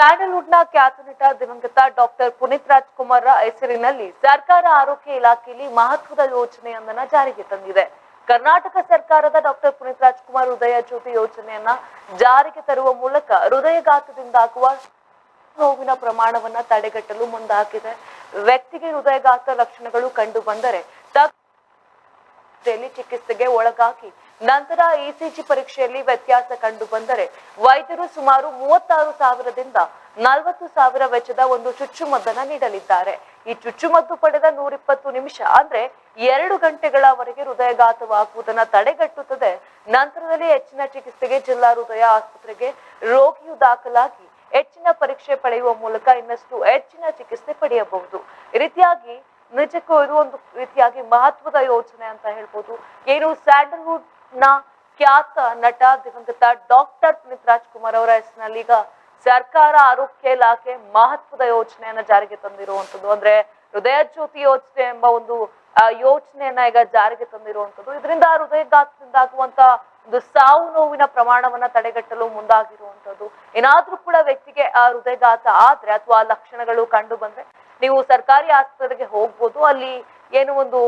ಸ್ಯಾಂಡಲ್ವುಡ್ನ ಖ್ಯಾತ ನಟ ದಿವಂಗತ ಡಾಕ್ಟರ್ ಪುನೀತ್ ರಾಜ್ಕುಮಾರ್ ಹೆಸರಿನಲ್ಲಿ ಸರ್ಕಾರ ಆರೋಗ್ಯ ಇಲಾಖೆಯಲ್ಲಿ ಮಹತ್ವದ ಯೋಜನೆಯೊಂದನ್ನು ಜಾರಿಗೆ ತಂದಿದೆ. ಕರ್ನಾಟಕ ಸರ್ಕಾರದ ಡಾಕ್ಟರ್ ಪುನೀತ್ ರಾಜ್ಕುಮಾರ್ ಹೃದಯ ಜ್ಯೋತಿ ಯೋಜನೆಯನ್ನ ಜಾರಿಗೆ ತರುವ ಮೂಲಕ ಹೃದಯಘಾತದಿಂದಾಗುವ ನೋವಿನ ಪ್ರಮಾಣವನ್ನ ತಡೆಗಟ್ಟಲು ಮುಂದಾಗಿದೆ. ವ್ಯಕ್ತಿಗೆ ಹೃದಯಘಾತ ಲಕ್ಷಣಗಳು ಕಂಡು ಬಂದರೆ ಚಿಕಿತ್ಸೆಗೆ ಒಳಗಾಗಿ ನಂತರ ಇಸಿಜಿ ಪರೀಕ್ಷೆಯಲ್ಲಿ ವ್ಯತ್ಯಾಸ ಕಂಡು ಬಂದರೆ ವೈದ್ಯರು ಸುಮಾರು ಮೂವತ್ತಾರು ಸಾವಿರದಿಂದ ನಲವತ್ತು ಸಾವಿರ ವೆಚ್ಚದ ಒಂದು ಚುಚ್ಚುಮದ್ದನ್ನ ನೀಡಲಿದ್ದಾರೆ. ಈ ಚುಚ್ಚುಮದ್ದು ಪಡೆದ ನೂರಿಪ್ಪತ್ತು ನಿಮಿಷ, ಅಂದ್ರೆ ಎರಡು ಗಂಟೆಗಳವರೆಗೆ ಹೃದಯಘಾತವಾಗುವುದನ್ನು ತಡೆಗಟ್ಟುತ್ತದೆ. ನಂತರದಲ್ಲಿ ಹೆಚ್ಚಿನ ಚಿಕಿತ್ಸೆಗೆ ಜಿಲ್ಲಾ ಹೃದಯ ಆಸ್ಪತ್ರೆಗೆ ರೋಗಿಯು ದಾಖಲಾಗಿ ಹೆಚ್ಚಿನ ಪರೀಕ್ಷೆ ಪಡೆಯುವ ಮೂಲಕ ಇನ್ನಷ್ಟು ಹೆಚ್ಚಿನ ಚಿಕಿತ್ಸೆ ಪಡೆಯಬಹುದು. ಈ ರೀತಿಯಾಗಿ ನಿಜಕ್ಕೂ ಇದು ಒಂದು ರೀತಿಯಾಗಿ ಮಹತ್ವದ ಯೋಜನೆ ಅಂತ ಹೇಳ್ಬೋದು. ಏನು ಸ್ಯಾಂಡಲ್ವುಡ್ ನ ಖ್ಯಾತ ನಟ, ದಿವಂಗತ ಡಾಕ್ಟರ್ ಪುನೀತ್ ರಾಜ್ಕುಮಾರ್ ಅವರ ಹೆಸರಿನಲ್ಲಿ ಈಗ ಸರ್ಕಾರ ಆರೋಗ್ಯ ಇಲಾಖೆ ಮಹತ್ವದ ಯೋಜನೆಯನ್ನ ಜಾರಿಗೆ ತಂದಿರುವಂತದ್ದು. ಅಂದ್ರೆ ಹೃದಯ ಜ್ಯೋತಿ ಯೋಜನೆ ಎಂಬ ಒಂದು ಯೋಜನೆಯನ್ನ ಈಗ ಜಾರಿಗೆ ತಂದಿರುವಂತದ್ದು. ಇದರಿಂದ ಹೃದಯಘಾತದಿಂದ ಆಗುವಂತ ಒಂದು ಸಾವು ನೋವಿನ ಪ್ರಮಾಣವನ್ನ ತಡೆಗಟ್ಟಲು ಮುಂದಾಗಿರುವಂತದ್ದು. ಏನಾದ್ರೂ ಕೂಡ ವ್ಯಕ್ತಿಗೆ ಆ ಹೃದಯಘಾತ ಆದ್ರೆ ಅಥವಾ ಲಕ್ಷಣಗಳು ಕಂಡು ಬಂದ್ರೆ ನೀವು ಸರ್ಕಾರಿ ಆಸ್ಪತ್ರೆಗೆ ಹೋಗ್ಬೋದು, ಅಲ್ಲಿ ಏನು ಒಂದು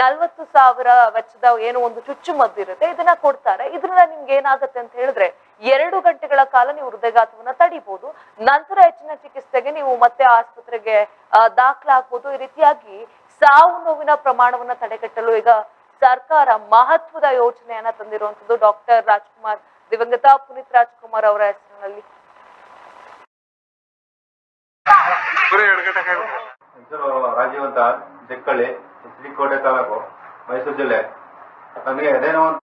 ನಲ್ವತ್ತು ಸಾವಿರ ವೆಚ್ಚದ ಏನು ಒಂದು ಚುಚ್ಚುಮದ್ದು ಇರುತ್ತೆ, ಇದನ್ನ ಕೊಡ್ತಾರೆ. ಇದರಿಂದ ನಿಮ್ಗೆ ಏನಾಗುತ್ತೆ ಅಂತ ಹೇಳಿದ್ರೆ, ಎರಡು ಗಂಟೆಗಳ ಕಾಲ ನೀವು ಹೃದಯಘಾತವನ್ನ ತಡಿಬಹುದು ನಂತರ ಹೆಚ್ಚಿನ ಚಿಕಿತ್ಸೆಗೆ ನೀವು ಮತ್ತೆ ಆಸ್ಪತ್ರೆಗೆ ದಾಖಲಾಗ್ಬೋದು. ಈ ರೀತಿಯಾಗಿ ಸಾವು ನೋವಿನ ಪ್ರಮಾಣವನ್ನ ತಡೆಗಟ್ಟಲು ಈಗ ಸರ್ಕಾರ ಮಹತ್ವದ ಯೋಜನೆಯನ್ನ ತಂದಿರುವಂತದ್ದು ಡಾಕ್ಟರ್ ರಾಜ್ಕುಮಾರ್ ದಿವಂಗತ ಪುನೀತ್ ರಾಜ್ಕುಮಾರ್ ಅವರ ಹೆಸರಿನಲ್ಲಿ. ಬರೀ ಹೆಸರು ರಾಜೀವ್ ಅಂತ ಜಕ್ಕಳ್ಳಿ ಶ್ರೀಕೋಟೆ ತಾಲೂಕು ಮೈಸೂರು ಜಿಲ್ಲೆ. ನನಗೆ ಅದೇನೋ ಒಂದು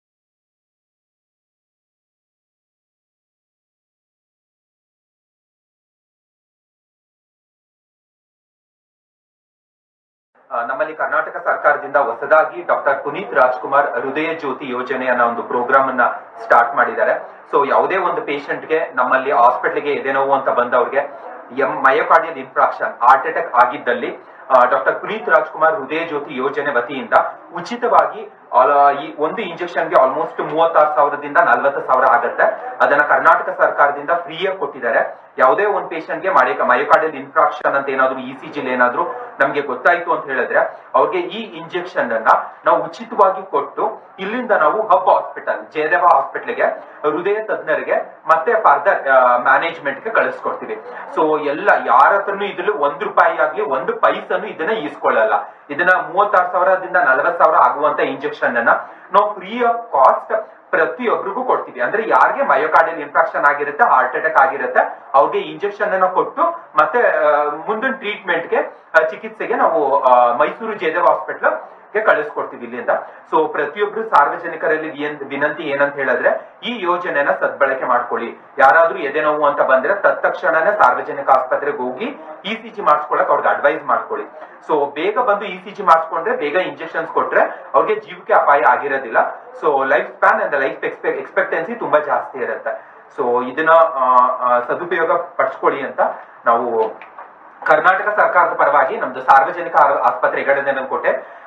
ನಮ್ಮಲ್ಲಿ ಕರ್ನಾಟಕ ಸರ್ಕಾರದಿಂದ ಹೊಸದಾಗಿ ಡಾಕ್ಟರ್ ಪುನೀತ್ ರಾಜ್ಕುಮಾರ್ ಹೃದಯ ಜ್ಯೋತಿ ಯೋಜನೆ ಅನ್ನೋ ಒಂದು ಪ್ರೋಗ್ರಾಮ್ ಅನ್ನ ಸ್ಟಾರ್ಟ್ ಮಾಡಿದ್ದಾರೆ. ಸೊ ಯಾವುದೇ ಒಂದು ಪೇಷಂಟ್ಗೆ ಗೆ ನಮ್ಮಲ್ಲಿ ಹಾಸ್ಪಿಟ್ಲಿಗೆ ಎದೆ ನೋವು ಅಂತ ಬಂದವ್ರಿಗೆ M myocardial infarction heart attack ಆಗಿದ್ದಲ್ಲಿ ಡಾಕ್ಟರ್ ಪುನೀತ್ ರಾಜ್ಕುಮಾರ್ ಹೃದಯ ಜ್ಯೋತಿ ಯೋಜನೆ ವತಿಯಿಂದ ಉಚಿತವಾಗಿ ಈ ಒಂದು ಇಂಜೆಕ್ಷನ್ಗೆ ಆಲ್ಮೋಸ್ಟ್ ಮೂವತ್ತಾರು ಸಾವಿರದಿಂದ ನಲ್ವತ್ತು ಸಾವಿರ ಆಗತ್ತೆ. ಅದನ್ನ ಕರ್ನಾಟಕ ಸರ್ಕಾರದಿಂದ ಫ್ರೀಯಾಗಿ ಕೊಟ್ಟಿದ್ದಾರೆ. ಯಾವುದೇ ಒಂದು ಪೇಷಂಟ್ಗೆ ಮಯೋಕಾರ್ಡಿಯಲ್ ಇನ್ಫ್ರಾಕ್ಷನ್ ಅಂತ ಏನಾದ್ರು ಇ ಸಿ ಜಿಲ್ ಏನಾದ್ರು ನಮ್ಗೆ ಗೊತ್ತಾಯ್ತು ಅಂತ ಹೇಳಿದ್ರೆ, ಅವ್ರಿಗೆ ಈ ಇಂಜೆಕ್ಷನ್ ಅನ್ನ ನಾವು ಉಚಿತವಾಗಿ ಕೊಟ್ಟು ಇಲ್ಲಿಂದ ನಾವು ಹಬ್ ಹಾಸ್ಪಿಟಲ್ ಜಯದೇವ ಹಾಸ್ಪಿಟಲ್ಗೆ ಹೃದಯ ತಜ್ಞರಿಗೆ ಮತ್ತೆ ಫರ್ದರ್ ಮ್ಯಾನೇಜ್ಮೆಂಟ್ಗೆ ಕಳಿಸ್ಕೊಡ್ತೀವಿ. ಸೊ ಎಲ್ಲ ಯಾರ ಹತ್ರನು ಇದ್ರಲ್ಲಿ ಒಂದ್ ರೂಪಾಯಿ ಆಗ್ಲಿ, ಒಂದು ಪೈಸನ್ನು ಇದನ್ನ ಈಸ್ಕೊಳ್ಳಲ್ಲ. ಇದನ್ನ ಮೂವತ್ತಾರು ಸಾವಿರದಿಂದ ನಲವತ್ ಸಾವಿರ ಆಗುವಂತ ಇಂಜೆಕ್ಷನ್ ಅನ್ನ ನಾವು ಫ್ರೀ ಆಫ್ ಕಾಸ್ಟ್ ಪ್ರತಿಯೊಬ್ಬರಿಗೂ ಕೊಡ್ತೀವಿ. ಅಂದ್ರೆ ಯಾರಿಗೆ ಮಯೋಕಾರ್ಡಿಯಲ್ ಇನ್ಫೆಕ್ಷನ್ ಆಗಿರುತ್ತೆ ಹಾರ್ಟ್ ಅಟ್ಯಾಕ್ ಆಗಿರುತ್ತೆ, ಅವ್ರಿಗೆ ಇಂಜೆಕ್ಷನ್ ಅನ್ನ ಕೊಟ್ಟು ಮತ್ತೆ ಮುಂದಿನ ಟ್ರೀಟ್ಮೆಂಟ್ಗೆ ಚಿಕಿತ್ಸೆಗೆ ನಾವು ಮೈಸೂರು ಜೇದೇವ್ ಹಾಸ್ಪಿಟಲ್ ಕಳಿಸ್ಕೊಡ್ತೀವಿ ಇಲ್ಲಿಂದ. ಸೊ ಪ್ರತಿಯೊಬ್ರು ಸಾರ್ವಜನಿಕರಲ್ಲಿ ವಿನಂತಿ ಏನಂತ ಹೇಳಿದ್ರೆ, ಈ ಯೋಜನೆನ ಸದ್ಬಳಕೆ ಮಾಡ್ಕೊಳ್ಳಿ. ಯಾರಾದ್ರೂ ಎದೆ ನೋವು ಅಂತ ಬಂದ್ರೆ ತತ್ಕ್ಷಣನೇ ಸಾರ್ವಜನಿಕ ಆಸ್ಪತ್ರೆಗೆ ಹೋಗಿ ಇ ಸಿ ಜಿ ಮಾಡಿಸ್ಕೊಳಕ್ ಅವ್ರಿಗೆ ಅಡ್ವೈಸ್ ಮಾಡ್ಕೊಳ್ಳಿ. ಸೊ ಬೇಗ ಬಂದು ಇ ಸಿ ಜಿ ಮಾಡಿಸ್ಕೊಂಡ್ರೆ ಬೇಗ ಇಂಜೆಕ್ಷನ್ಸ್ ಕೊಟ್ರೆ ಅವ್ರಿಗೆ ಜೀವಕ್ಕೆ ಅಪಾಯ ಆಗಿರೋದಿಲ್ಲ. So life span and life expectancy ತುಂಬಾ ಜಾಸ್ತಿ ಇರುತ್ತೆ. ಸೊ ಇದನ್ನ ಸದುಪಯೋಗ ಪಡಿಸ್ಕೊಳ್ಳಿ ಅಂತ ನಾವು ಕರ್ನಾಟಕ ಸರ್ಕಾರದ ಪರವಾಗಿ ನಮ್ದು ಸಾರ್ವಜನಿಕ ಆಸ್ಪತ್ರೆ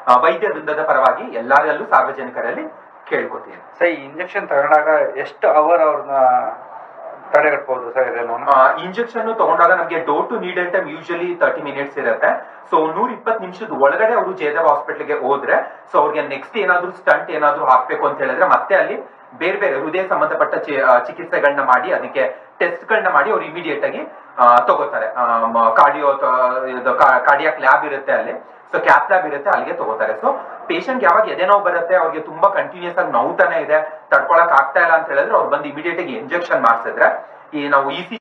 ಆ, ವೈದ್ಯ ವೃಂದದ ಪರವಾಗಿ ಎಲ್ಲರಲ್ಲೂ ಸಾರ್ವಜನಿಕರಲ್ಲಿ ಕೇಳ್ಕೊತೀನಿ. ಸರ್ ಈ ಇಂಜೆಕ್ಷನ್ ತಗೊಂಡಾಗ ಎಷ್ಟು ಅವರ್ ಅವ್ರನ್ನ ತಡೆಗಟ್ಬಹುದು ಸರ್ ಇಂಜೆಕ್ಷನ್ ತಗೊಂಡಾಗ ನಮಗೆ door to needle time usually thirty minutes ಇರುತ್ತೆ. ಸೊ ನೂರ ಇಪ್ಪತ್ತು ನಿಮಿಷದ ಒಳಗಡೆ ಅವರು ಜಯದೇವ್ ಹಾಸ್ಪಿಟಲ್ಗೆ ಹೋದ್ರೆ ಸೊ ಅವ್ರಿಗೆ ನೆಕ್ಸ್ಟ್ ಏನಾದ್ರು ಸ್ಟಂಟ್ ಏನಾದ್ರು ಹಾಕ್ಬೇಕು ಅಂತ ಹೇಳಿದ್ರೆ ಮತ್ತೆ ಅಲ್ಲಿ ಬೇರೆ ಬೇರೆ ಹೃದಯ ಸಂಬಂಧಪಟ್ಟ ಚಿಕಿತ್ಸೆಗಳನ್ನ ಮಾಡಿ, ಅದಕ್ಕೆ ಟೆಸ್ಟ್ ಗಳನ್ನ ಮಾಡಿ ಅವ್ರು ಇಮಿಡಿಯೇಟ್ ಆಗಿ ತಗೋತಾರೆ. ಕಾರ್ಡಿಯೋ ಕಾರ್ಡಿಯಾಕ್ ಲ್ಯಾಬ್ ಇರುತ್ತೆ ಅಲ್ಲಿ. ಸೊ ಕ್ಯಾಪ್ ಲ್ಯಾಬ್ ಇರುತ್ತೆ, ಅಲ್ಲಿಗೆ ತಗೋತಾರೆ. ಸೊ ಪೇಷಂಟ್ ಯಾವಾಗ ಎದೆ ನೋವು ಬರುತ್ತೆ, ಅವ್ರಿಗೆ ತುಂಬಾ ಕಂಟಿನ್ಯೂಸ್ ಆಗಿ ನೋವುತಾನೆ ಇದೆ, ತಡ್ಕೊಳಕ್ ಆಗ್ತಾ ಇಲ್ಲ ಅಂತ ಹೇಳಿದ್ರೆ ಅವ್ರು ಬಂದು ಇಮಿಡಿಯೇಟ್ ಆಗಿ ಇಂಜೆಕ್ಷನ್ ಮಾಡಿಸಿದ್ರೆ, ಈ ನಾವು ಇ ಸಿ